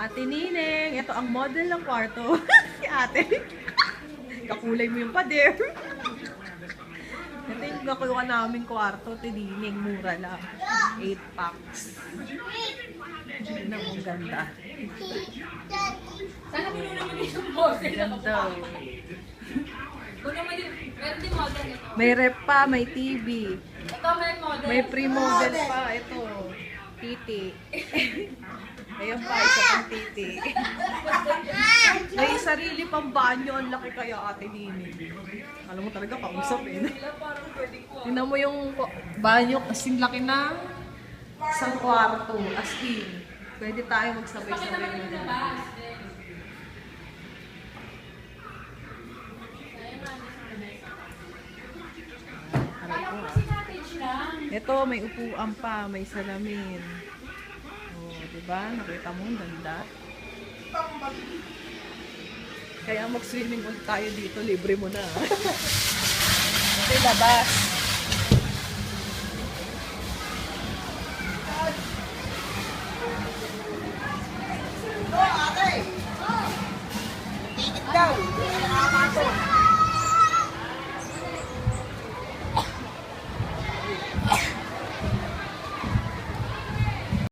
Ate Nineng, ito ang model ng kwarto. si ate. Kakulay mo yung pader. Ito yung kakuha namin kwarto, Ate Nineng, mura lang. 8 packs. Tignan mo, ang ganda. Sana puno naman yung model. Ganda. oh. Puno naman yung, meron din model ito. May rep pa, may TV. Ito may model. May pre-model pa. Ito, titi. Ayan pa, isa pang titi. May sarili pang banyo. Ang laki kaya ate Nini. Alam mo talaga, kausap eh. Tingnan mo yung banyo, kasing laki na isang kwarto. As in, pwede tayo magsabay-sabay na. ko, ah. Ito, may upuan pa, may salamin. Oh, 'di ba? Nakita mo ganda. Kaya mag-swimming ulit tayo dito, libre mo na. Yung labas. Tikit daw. Nakakapasok.